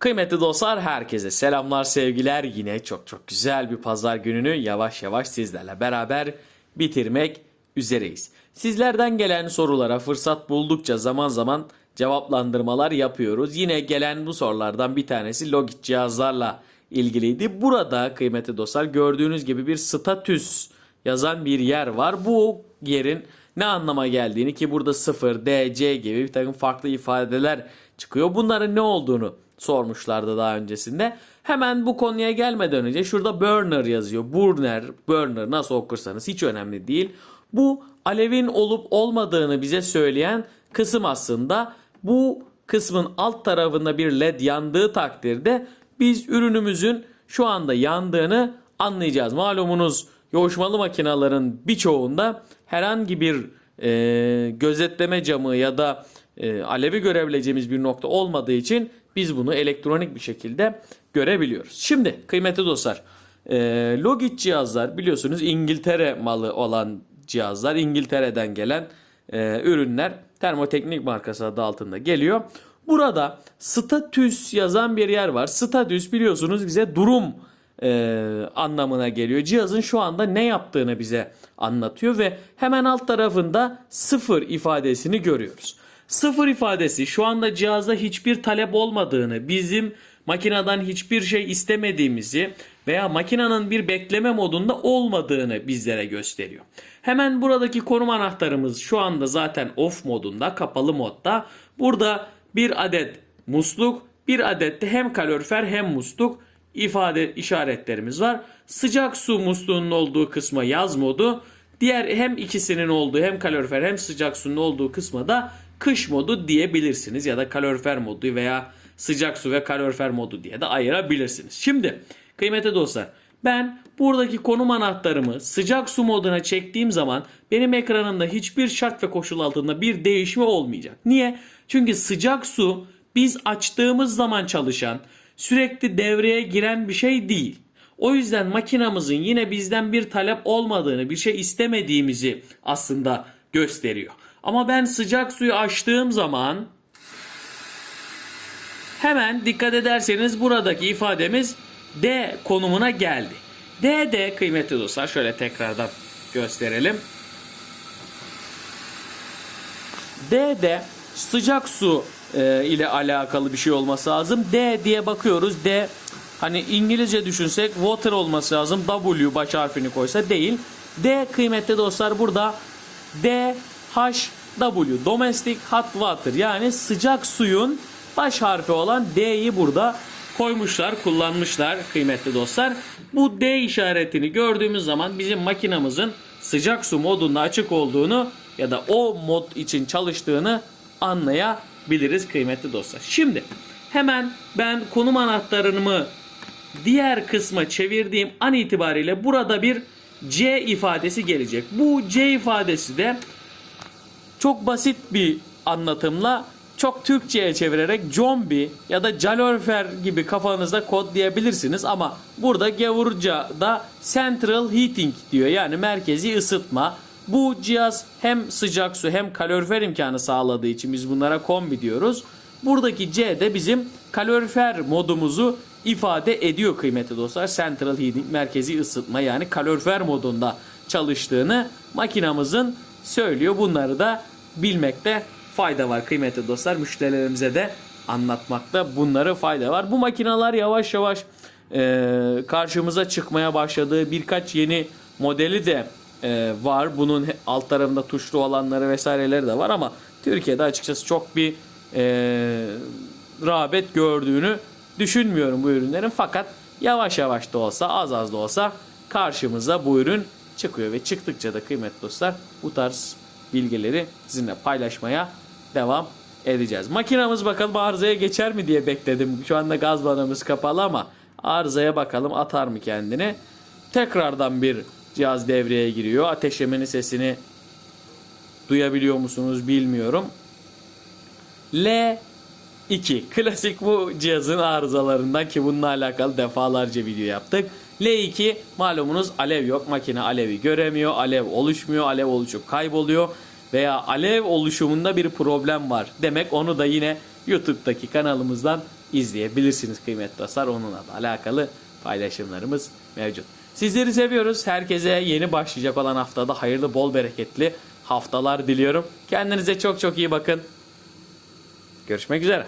Kıymetli dostlar herkese selamlar sevgiler yine çok çok güzel bir pazar gününü yavaş yavaş sizlerle beraber bitirmek üzereyiz. Sizlerden gelen sorulara fırsat buldukça zaman zaman cevaplandırmalar yapıyoruz. Yine gelen bu sorulardan bir tanesi logik cihazlarla ilgiliydi. Burada kıymetli dostlar gördüğünüz gibi bir statüs yazan bir yer var. Bu yerin ne anlama geldiğini ki burada 0, D, C gibi bir takım farklı ifadeler çıkıyor. Bunların ne olduğunu sormuşlardı daha öncesinde. Hemen bu konuya gelmeden önce şurada burner yazıyor. Burner, burner nasıl okursanız hiç önemli değil. Bu alevin olup olmadığını bize söyleyen kısım aslında. Bu kısmın alt tarafında bir led yandığı takdirde biz ürünümüzün şu anda yandığını anlayacağız. Malumunuz yoğuşmalı makinelerin birçoğunda herhangi bir e, gözetleme camı ya da e, alevi görebileceğimiz bir nokta olmadığı için biz bunu elektronik bir şekilde görebiliyoruz. Şimdi kıymetli dostlar e, Logit cihazlar biliyorsunuz İngiltere malı olan cihazlar İngiltere'den gelen e, ürünler termoteknik markası adı altında geliyor. Burada statüs yazan bir yer var. Statüs biliyorsunuz bize durum e, anlamına geliyor. Cihazın şu anda ne yaptığını bize anlatıyor ve hemen alt tarafında sıfır ifadesini görüyoruz. Sıfır ifadesi şu anda cihazda hiçbir talep olmadığını, bizim makineden hiçbir şey istemediğimizi veya makinenin bir bekleme modunda olmadığını bizlere gösteriyor. Hemen buradaki konum anahtarımız şu anda zaten off modunda, kapalı modda. Burada bir adet musluk, bir adet de hem kalorifer hem musluk ifade işaretlerimiz var. Sıcak su musluğunun olduğu kısma yaz modu, diğer hem ikisinin olduğu hem kalorifer hem sıcak suyun olduğu kısma da kış modu diyebilirsiniz ya da kalorifer modu veya sıcak su ve kalorifer modu diye de ayırabilirsiniz. Şimdi kıymetli dostlar ben buradaki konum anahtarımı sıcak su moduna çektiğim zaman benim ekranımda hiçbir şart ve koşul altında bir değişme olmayacak. Niye? Çünkü sıcak su biz açtığımız zaman çalışan sürekli devreye giren bir şey değil. O yüzden makinamızın yine bizden bir talep olmadığını, bir şey istemediğimizi aslında gösteriyor. Ama ben sıcak suyu açtığım zaman hemen dikkat ederseniz buradaki ifademiz D konumuna geldi. D de kıymetli dostlar şöyle tekrardan gösterelim. D de sıcak su e, ile alakalı bir şey olması lazım. D diye bakıyoruz. D hani İngilizce düşünsek water olması lazım. W baş harfini koysa değil. D kıymetli dostlar burada D H W domestic hot water yani sıcak suyun baş harfi olan D'yi burada koymuşlar, kullanmışlar kıymetli dostlar. Bu D işaretini gördüğümüz zaman bizim makinamızın sıcak su modunda açık olduğunu ya da o mod için çalıştığını anlayabiliriz kıymetli dostlar. Şimdi hemen ben konum anahtarımı diğer kısma çevirdiğim an itibariyle burada bir C ifadesi gelecek. Bu C ifadesi de çok basit bir anlatımla çok Türkçe'ye çevirerek zombi ya da calorifer gibi kafanızda kodlayabilirsiniz ama burada gavurca da central heating diyor yani merkezi ısıtma. Bu cihaz hem sıcak su hem kalorifer imkanı sağladığı için biz bunlara kombi diyoruz. Buradaki C de bizim kalorifer modumuzu ifade ediyor kıymetli dostlar. Central Heating merkezi ısıtma yani kalorifer modunda çalıştığını makinamızın söylüyor. Bunları da bilmekte fayda var kıymetli dostlar. Müşterilerimize de anlatmakta bunları fayda var. Bu makineler yavaş yavaş e, karşımıza çıkmaya başladığı birkaç yeni modeli de e, var. Bunun alt tarafında tuşlu olanları vesaireleri de var ama Türkiye'de açıkçası çok bir e, rağbet gördüğünü düşünmüyorum bu ürünlerin. Fakat yavaş yavaş da olsa az az da olsa karşımıza bu ürün çıkıyor ve çıktıkça da kıymetli dostlar bu tarz bilgileri sizinle paylaşmaya devam edeceğiz. Makinamız bakalım arızaya geçer mi diye bekledim. Şu anda gaz vanamız kapalı ama arızaya bakalım atar mı kendini. Tekrardan bir cihaz devreye giriyor. Ateşlemenin sesini duyabiliyor musunuz bilmiyorum. L2 klasik bu cihazın arızalarından ki bununla alakalı defalarca video yaptık. L2 malumunuz alev yok. Makine alevi göremiyor. Alev oluşmuyor. Alev oluşup kayboluyor. Veya alev oluşumunda bir problem var. Demek onu da yine YouTube'daki kanalımızdan izleyebilirsiniz kıymetli dostlar. Onunla da alakalı paylaşımlarımız mevcut. Sizleri seviyoruz. Herkese yeni başlayacak olan haftada hayırlı, bol bereketli haftalar diliyorum. Kendinize çok çok iyi bakın. Görüşmek üzere.